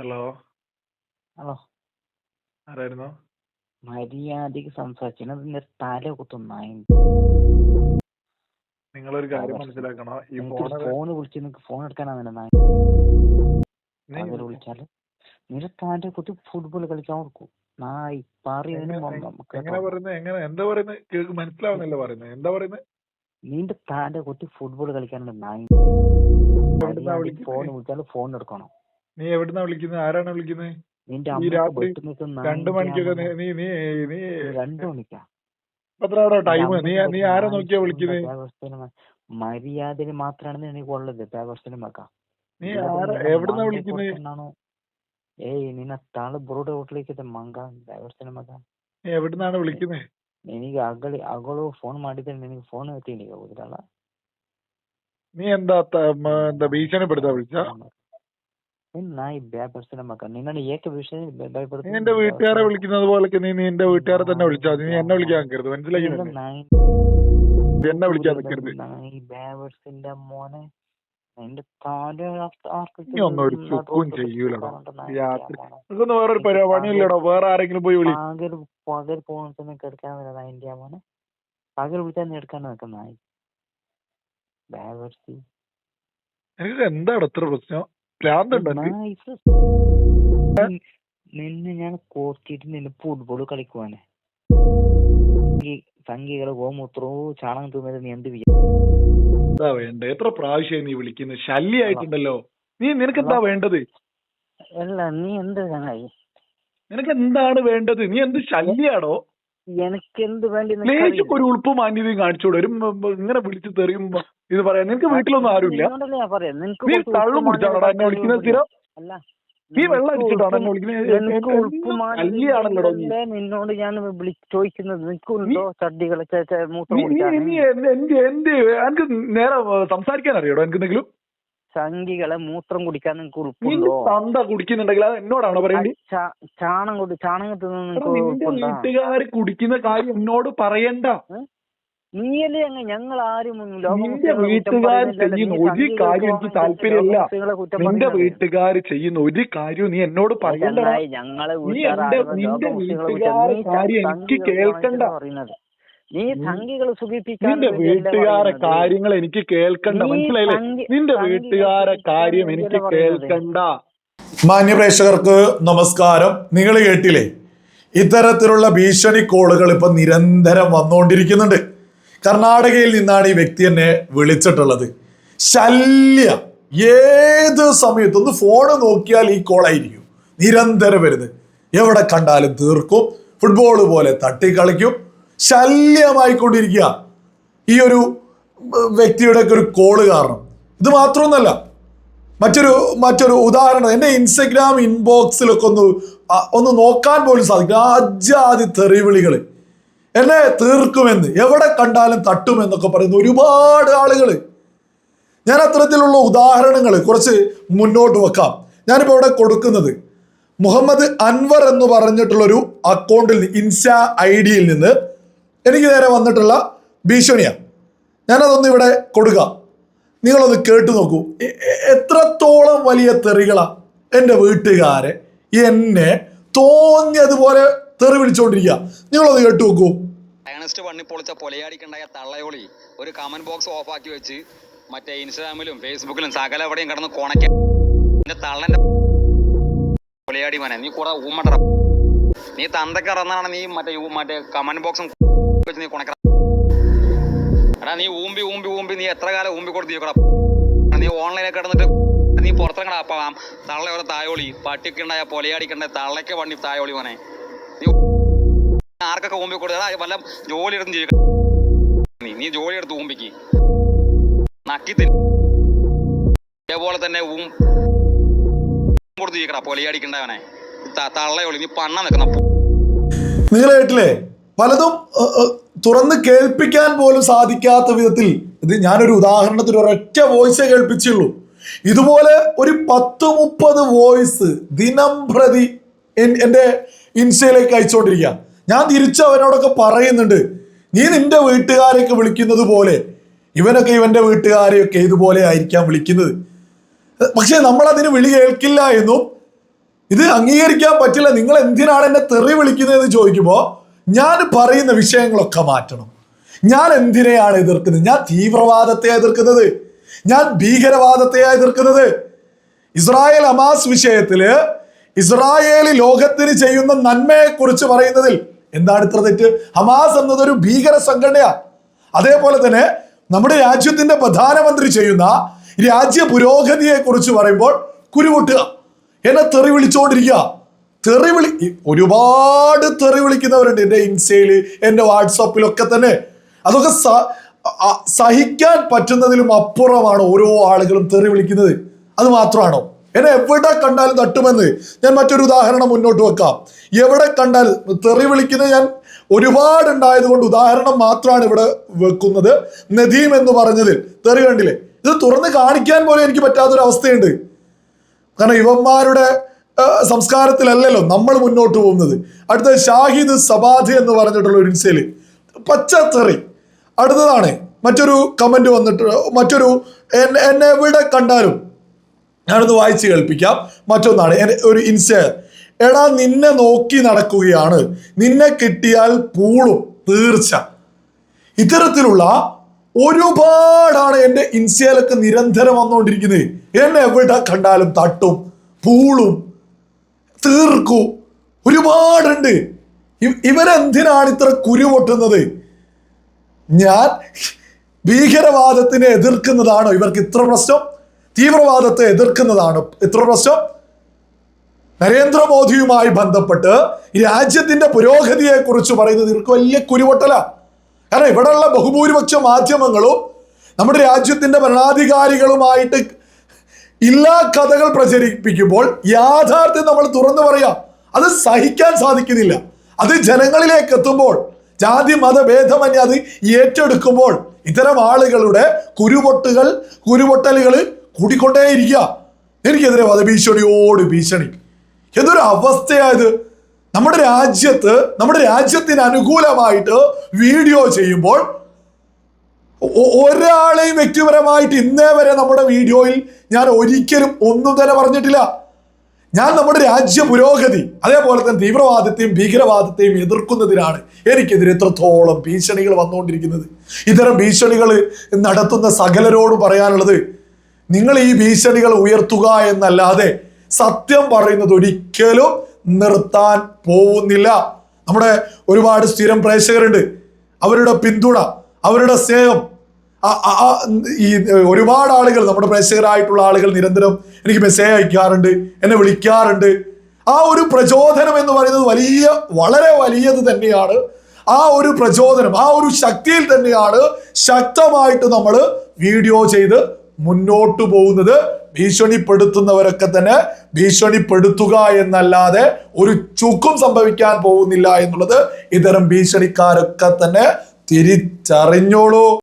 Hello hello ആരായിരുന്നു? മര്യാദയ്ക്ക് സംസാരിച്ചു നിന്റെ തല കുത്തും നിങ്ങൾ നിങ്ങളൊരു കാര്യം മനസ്സിലാക്കണം? ഈ ഫോൺ വിളിച്ച് നിനക്ക് ഫോൺ എടുക്കാനാ നായി അവർ വിളിച്ചാൽ നിന്റെ താന്റെ കുത്തി ഫുട്ബോൾ കളിക്കാൻ കൊടുക്കും. നായി പറയുന്നതിന് എങ്ങനെ-. പറയുന്നത് എങ്ങനെ എന്താ പറയുന്നത് കേൾക്ക് മനസ്സിലാവുന്നില്ല പറയുന്നത് എന്താ പറയുന്നത് നിന്റെ താന്റെ കുട്ടി ഫുട്ബോൾ കളിക്കാനുണ്ട് നായി ഫോൺ വിളിച്ചാൽ ഫോൺ എടുക്കണം. നീ എവിടുന്നാ വിളിക്കുന്നത് ആരാണ് വിളിക്കുന്നത് നിന്റെ ഈ അമ്മ രാത്രി വീട്ടിൽ നിൽക്കുന്ന രണ്ടു മണിക്കൊക്കെ നീ നീ നീ നീ രണ്ടു മണിക്കാ എത്രയാടോ ടൈം നിന്റെ നീ അമ്മക്ക് നീ ആരെ നായി നോക്കിയാ വിളിക്കുന്നത് പേപ്പർ മര്യാദയിൽ മാത്രമാണ് എനിക്ക് ഉള്ളത് പേപ്പർ വെക്കാം നീ ആരാ എവിടുന്നാ വിളിക്കുന്നത് ಏಯ್ ನಿನ್ನ ತಾಳು ಬುರುಡೆ ಹೋಟ್ಲಿಕ್ಕಿದೆ ಮಂಗ ಡೈವರ್ಸಿನ ಮಗ നീ എവിടുന്നാണ് വിളിക്കുന്നത് ನಿನಗೆ ಅಗಲಿ ಅಗಳು ಫೋನ್ ಮಾಡಿದ್ರೆ ನಿನಗೆ ಫೋನ್ ಎತ್ತೀನಿ ಹೌದ್ರಲ್ಲ നീ എന്താ ത- മ- എന്താ ഭീഷണിപ്പെടുത്താ വിളിച്ച നീ എന്റെ വീട്ടുകാരെ വിളിക്കുന്നത് പോലൊക്കെ നീ നീ എന്റെ വീട്ടുകാരെ തന്നെ വിളിച്ചാ മതി. നീ എന്നെ വിളിക്കാൻ നിൽക്കരുത് നീ എന്നെ വിളിക്കാൻ നിൽക്കരുത് മോനെ നിന്റെ ഒന്നും ഒരു ചുക്കും ചെയ്യൂലടാ. രാത്രി. നിനക്കൊന്നും വേറൊരു പരിപാടിയില്ലടോ വേറെ ആരെങ്കിലും പോയി വിളി പകൽ പോകുന്ന എടുക്കാൻ മോനെ പകൽ വിളിച്ചാൽ എടുക്കാൻ നിൽക്കുന്ന എന്താണ് ഇത്ര പ്രശ്നം. നിന്നെ ഞാൻ കോർത്തിട്ട് നിന്നെ ഫുട്ബോൾ കളിക്കുവാനെ. സംഘികൾ ഗോമൂത്രവും ചാണകം തിന്നത് നീ എന്ത് എന്താ വേണ്ട? എത്ര പ്രാവശ്യം നീ വിളിക്കുന്നത് ശല്യായിട്ടുണ്ടല്ലോ നീ നിനക്ക് എന്താ വേണ്ടത്? അല്ല നീ എന്ത് ചങ്ങായി? നിനക്ക് എന്താണ് വേണ്ടത്? നീ എന്ത് ശല്യാടോ? എനിക്ക് എന്ത് വേണ്ടി ഒരു ഉൾപ്പ് മാന്യതയും കാണിച്ചോളൂ ഒരു ഇങ്ങനെ വിളിച്ചു തെറിയുമ്പോ. ഇത് പറയാം. നിനക്ക് വീട്ടിലൊന്നും ആരുമില്ല. നീ കള്ളും കുടിച്ചാണോടാ എന്നെ വിളിക്കുന്നത് സ്ഥിരം. അല്ല. നീ വെള്ളം അടിച്ചിട്ടാണോ എന്നെ വിളിക്കുന്നത്. നിന്നോട് ഞാൻ ചോദിക്കുന്നത് നിനക്കുണ്ടോ? എനിക്ക് നേരെ സംസാരിക്കാൻ അറിയാടോ എനിക്ക് എന്തെങ്കിലും ചങ്കികളെ മൂത്രം കുടിക്കാൻ നിങ്ങൾക്ക് ഉൾപ്പുണ്ടോ തന്ത കുടിക്കുന്നുണ്ടെങ്കിൽ അത് എന്നോടാണോ പറയേണ്ടി ചാണകം തിന്ന് നിന്ന് വീട്ടുകാർ കുടിക്കുന്ന കാര്യം എന്നോട് പറയണ്ട. നീയല്ലേ അങ്ങ് ഞങ്ങൾ ആരും നിന്റെ വീട്ടുകാർ ചെയ്യുന്ന ഒരു കാര്യം എനിക്ക് താല്പര്യമില്ല. നിന്റെ വീട്ടുകാർ ചെയ്യുന്ന ഒരു കാര്യവും നീ എന്നോട് പറയണ്ട. ഞങ്ങളെ നീ എന്റെ- നിന്റെ വീട്ടുകാരെ കാര്യം എനിക്ക് കേൾക്കണ്ട. നീ സുഖിപ്പിക്കാൻ നിന്റെ വീട്ടുകാരെ കാര്യങ്ങൾ എനിക്ക് കേൾക്കണ്ട. മനസ്സിലായില്ലേ? നിന്റെ വീട്ടുകാരെ കാര്യം എനിക്ക് കേൾക്കണ്ട. മാന്യ പ്രേക്ഷകർക്ക് നമസ്കാരം. നിങ്ങൾ കേട്ടില്ലേ? ഇത്തരത്തിലുള്ള ഭീഷണി കോളുകൾ ഇപ്പൊ നിരന്തരം വന്നുകൊണ്ടിരിക്കുന്നുണ്ട്. കർണാടകയിൽ നിന്നാണ് ഈ വ്യക്തി എന്നെ വിളിച്ചിട്ടുള്ളത്. ശല്യ. ഏത് സമയത്ത് ഒന്ന് ഫോണ് നോക്കിയാൽ ഈ കോളായിരിക്കും നിരന്തരം വരുന്നത്. എവിടെ കണ്ടാലും തീർക്കും. ഫുട്ബോൾ പോലെ തട്ടിക്കളിക്കും ശല്യമായിക്കൊണ്ടിരിക്കുക. ഈ ഒരു വ്യക്തിയുടെ ഒക്കെ ഒരു കോൾ കാരണം. ഇത് മാത്രമൊന്നല്ല മറ്റൊരു മറ്റൊരു ഉദാഹരണം. എന്റെ ഇൻസ്റ്റഗ്രാം ഇൻബോക്സിലൊക്കെ ഒന്ന് ഒന്ന് നോക്കാൻ പോലും സാധിക്കും അജാതി തെറിവിളികൾ എന്നെ തീർക്കുമെന്ന് എവിടെ കണ്ടാലും തട്ടുമെന്നൊക്കെ പറയുന്ന ഒരുപാട് ആളുകൾ ഞാൻ അത്തരത്തിലുള്ള ഉദാഹരണങ്ങൾ കുറച്ച് മുന്നോട്ട് വെക്കാം. ഞാനിപ്പോൾ ഇവിടെ കൊടുക്കുന്നത് മുഹമ്മദ് അൻവർ എന്ന് പറഞ്ഞിട്ടുള്ളൊരു അക്കൗണ്ടിൽ ഇൻസ്റ്റാ ഐ ഡിയിൽ നിന്ന് എനിക്ക് നേരെ വന്നിട്ടുള്ള ഭീഷണിയാണ് ഞാനതൊന്ന് ഇവിടെ കൊടുക്കുക നിങ്ങളൊന്ന് കേട്ടു നോക്കൂ. എത്രത്തോളം വലിയ തെറികളാണ് എന്റെ വീട്ടുകാരെ എന്നെ തോന്നിയതുപോലെ തെറി വിളിച്ചുകൊണ്ടിരിക്കുക നിങ്ങളത് കേട്ടു നോക്കൂ. അയണസ്റ്റ് വണ്ണി പൊളിച്ച പൊലയാടിക്കുണ്ടായ തള്ളയോളി ഒരു കമന്റ് ബോക്സ് ഓഫ് ആക്കി വെച്ച് മറ്റേ ഇൻസ്റ്റാഗ്രാമിലും ഫേസ്ബുക്കിലും സകല എവിടെയും കിടന്ന് കൊണക്ക എന്റെ തള്ളന്റെ പൊലയാടി മനെ നീ കൂടെ ഊമ്മട്ട നീ തന്തക്ക് ഇറന്നാണ് നീ മറ്റേ മറ്റേ കമന്റ് ബോക്സും വെച്ച് നീ കൊണക്ക എടാ നീ ഊമ്പി ഊമ്പി ഊമ്പി നീ എത്ര കാലം ഊമ്പി കൊടുത്ത് നീക്കടാ നീ ഓൺലൈനിൽ കിടന്നിട്ട് നീ പുറത്തിറങ്ങടാ അപ്പം തള്ളയോടെ തായോളി പട്ടിക്കുണ്ടായ പൊലയാടിക്കുണ്ടായ തള്ളയ്ക്ക് പണി തായോളി മോനെ. ആർക്കൊക്കെ ഓമ്പി കൊടുത്താ വല്ല ജോലി എടുത്തും ചെയ്യും നീ ജോലി എടുത്ത് ഓമ്പിക്ക് നക്കി അതേപോലെ തന്നെ ഊം കൊടുത്ത് ജീവിക്കടാ പൊലിയടിക്കണ്ടവനെ. തള്ളയോളി നീ പണ്ണ നിൽക്കുന്ന നിങ്ങൾ കേട്ടില്ലേ പലതും തുറന്ന് കേൾപ്പിക്കാൻ പോലും സാധിക്കാത്ത വിധത്തിൽ ഇത് ഞാനൊരു ഉദാഹരണത്തിന് ഒരൊറ്റ വോയിസേ കേൾപ്പിച്ചുള്ളൂ. ഇതുപോലെ ഒരു പത്ത് മുപ്പത് വോയിസ് ദിനം പ്രതി എന്റെ ഇൻസ്റ്റയിലേക്ക് അയച്ചുകൊണ്ടിരിക്കുക ഞാൻ തിരിച്ച് അവനോടൊക്കെ പറയുന്നുണ്ട് നീ നിന്റെ വീട്ടുകാരെയൊക്കെ വിളിക്കുന്നത് പോലെ ഇവനൊക്കെ ഇവന്റെ വീട്ടുകാരെയൊക്കെ ഇതുപോലെ ആയിരിക്കാം വിളിക്കുന്നത്. പക്ഷേ നമ്മളതിന് വിളി കേൾക്കില്ല എന്നും ഇത് അംഗീകരിക്കാൻ പറ്റില്ല നിങ്ങൾ എന്തിനാണ് എന്നെ തെറി വിളിക്കുന്നതെന്ന് ചോദിക്കുമ്പോൾ ഞാൻ പറയുന്ന വിഷയങ്ങളൊക്കെ മാറ്റണം. ഞാൻ എന്തിനെയാണ് എതിർക്കുന്നത്? ഞാൻ തീവ്രവാദത്തെ എതിർക്കുന്നത്? ഞാൻ ഭീകരവാദത്തെ എതിർക്കുന്നത്? ഇസ്രായേൽ അമാസ് വിഷയത്തിൽ ഇസ്രായേൽ ലോകത്തിന് ചെയ്യുന്ന നന്മയെ കുറിച്ച് പറയുന്നതിൽ എന്താണ് ഇത്ര തെറ്റ്? ഹമാസ് എന്നതൊരു ഭീകര സംഘടനയാ. അതേപോലെ തന്നെ നമ്മുടെ രാജ്യത്തിന്റെ പ്രധാനമന്ത്രി ചെയ്യുന്ന രാജ്യ പുരോഗതിയെ കുറിച്ച് പറയുമ്പോൾ കുരുമുട്ടുക. എന്നെ തെറി വിളിച്ചുകൊണ്ടിരിക്കുക തെറി വിളി ഒരുപാട് തെറി വിളിക്കുന്നവരുണ്ട് എന്റെ ഇൻസ്റ്റയിൽ എന്റെ വാട്സാപ്പിലൊക്കെ തന്നെ. അതൊക്കെ സഹിക്കാൻ പറ്റുന്നതിലും അപ്പുറമാണ് ഓരോ ആളുകളും തെറി വിളിക്കുന്നത്. അത് മാത്രമാണോ? എന്നെ എവിടെ കണ്ടാലും തട്ടുമെന്ന് ഞാൻ മറ്റൊരു ഉദാഹരണം മുന്നോട്ട് വെക്കാം. എവിടെ കണ്ടാൽ തെറി വിളിക്കുന്നത് ഞാൻ ഒരുപാട് ഉണ്ടായത് കൊണ്ട് ഉദാഹരണം മാത്രമാണ് ഇവിടെ വെക്കുന്നത്. നദീം എന്ന് പറഞ്ഞതിൽ. തെറി കണ്ടില്ലേ? ഇത് തുറന്ന് കാണിക്കാൻ പോലും എനിക്ക് പറ്റാത്തൊരു അവസ്ഥയുണ്ട്. കാരണം ഇവന്മാരുടെ സംസ്കാരത്തിലല്ലല്ലോ നമ്മൾ മുന്നോട്ട് പോകുന്നത്. അടുത്ത ഷാഹിദ് സബാദ് എന്ന് പറഞ്ഞിട്ടുള്ള ഒരു ഇൻസേൽ പച്ചത്തെറി അടുത്തതാണ് മറ്റൊരു കമന്റ് വന്നിട്ട് മറ്റൊരു എന്നെ എവിടെ കണ്ടാലും ഞാനൊന്ന് വായിച്ച് കേൾപ്പിക്കാം. മറ്റൊന്നാണ് ഒരു ഇൻസയർ എടാ നിന്നെ നോക്കി നടക്കുകയാണ്. നിന്നെ കിട്ടിയാൽ പൂളും തീർച്ച. ഇത്തരത്തിലുള്ള ഒരുപാടാണ് എന്റെ ഇൻസ്റ്റയിലൊക്കെ നിരന്തരം വന്നുകൊണ്ടിരിക്കുന്നത്. എന്നെ എവിടെ കണ്ടാലും തട്ടും പൂളും തീർക്കും. ഒരുപാടുണ്ട്. ഇവരെന്തിനാണ് ഇത്ര കുരുപൊട്ടുന്നത് ഞാൻ ഭീകരവാദത്തിനെ എതിർക്കുന്നതാണോ ഇവർക്ക് ഇത്ര പ്രശ്നം? തീവ്രവാദത്തെ എതിർക്കുന്നതാണ് ഇത്ര പ്രശ്നം? നരേന്ദ്രമോദിയുമായി ബന്ധപ്പെട്ട് രാജ്യത്തിന്റെ പുരോഗതിയെ കുറിച്ച് പറയുന്നത് ഇവർക്ക് വലിയ കുരുവട്ടല കാരണം ഇവിടെയുള്ള ബഹുഭൂരിപക്ഷ മാധ്യമങ്ങളും നമ്മുടെ രാജ്യത്തിന്റെ ഭരണാധികാരികളുമായിട്ട് ഇല്ലാ കഥകൾ പ്രചരിപ്പിക്കുമ്പോൾ യാഥാർത്ഥ്യം നമ്മൾ തുറന്നു പറയാം. അത് സഹിക്കാൻ സാധിക്കുന്നില്ല. അത് ജനങ്ങളിലേക്ക് എത്തുമ്പോൾ ജാതി മതഭേദമന്യേ അത് ഏറ്റെടുക്കുമ്പോൾ ഇത്തരം ആളുകളുടെ കുരുപൊട്ടുകൾ കുരുപൊട്ടലുകൾ കൂടിക്കൊണ്ടേയിരിക്കുക എനിക്കെതിരെ വധഭീഷണിയോട് ഭീഷണി. എന്തൊരു അവസ്ഥയായത്. നമ്മുടെ രാജ്യത്ത് നമ്മുടെ രാജ്യത്തിന് അനുകൂലമായിട്ട് വീഡിയോ ചെയ്യുമ്പോൾ ഒരാളെയും വ്യക്തിപരമായിട്ട് ഇന്നേ വരെ നമ്മുടെ വീഡിയോയിൽ ഞാൻ ഒരിക്കലും ഒന്നും തന്നെ പറഞ്ഞിട്ടില്ല. ഞാൻ നമ്മുടെ രാജ്യ പുരോഗതി അതേപോലെ തന്നെ തീവ്രവാദത്തെയും ഭീകരവാദത്തെയും എതിർക്കുന്നതിനാണ് എനിക്കെതിരെ എത്രത്തോളം ഭീഷണികൾ വന്നുകൊണ്ടിരിക്കുന്നത്. ഇത്തരം ഭീഷണികൾ നടത്തുന്ന സകലരോട് പറയാനുള്ളത് നിങ്ങൾ ഈ ഭീഷണികൾ ഉയർത്തുക എന്നല്ലാതെ സത്യം പറയുന്നത് ഒരിക്കലും നിർത്താൻ പോകുന്നില്ല. നമ്മുടെ ഒരുപാട് സ്ഥിരം പ്രേക്ഷകരുണ്ട്. അവരുടെ പിന്തുണ അവരുടെ സ്നേഹം ഈ ഒരുപാട് ആളുകൾ നമ്മുടെ പ്രേക്ഷകരായിട്ടുള്ള ആളുകൾ നിരന്തരം എനിക്ക് മെസ്സേജ് അയക്കാറുണ്ട് എന്നെ വിളിക്കാറുണ്ട്. ആ ഒരു പ്രചോദനം എന്ന് പറയുന്നത് വലിയ വളരെ വലിയത് തന്നെയാണ്. ആ ഒരു പ്രചോദനം ആ ഒരു ശക്തിയിൽ തന്നെയാണ് ശക്തമായിട്ട് നമ്മൾ വീഡിയോ ചെയ്ത് മുന്നോട്ട് പോകുന്നത് ഭീഷണിപ്പെടുത്തുന്നവരൊക്കെ തന്നെ ഭീഷണിപ്പെടുത്തുക എന്നല്ലാതെ ഒരു ചുക്കും സംഭവിക്കാൻ പോകുന്നില്ല എന്നുള്ളത് ഇത്തരം ഭീഷണിക്കാരൊക്കെ തന്നെ തിരിച്ചറിഞ്ഞോളൂ.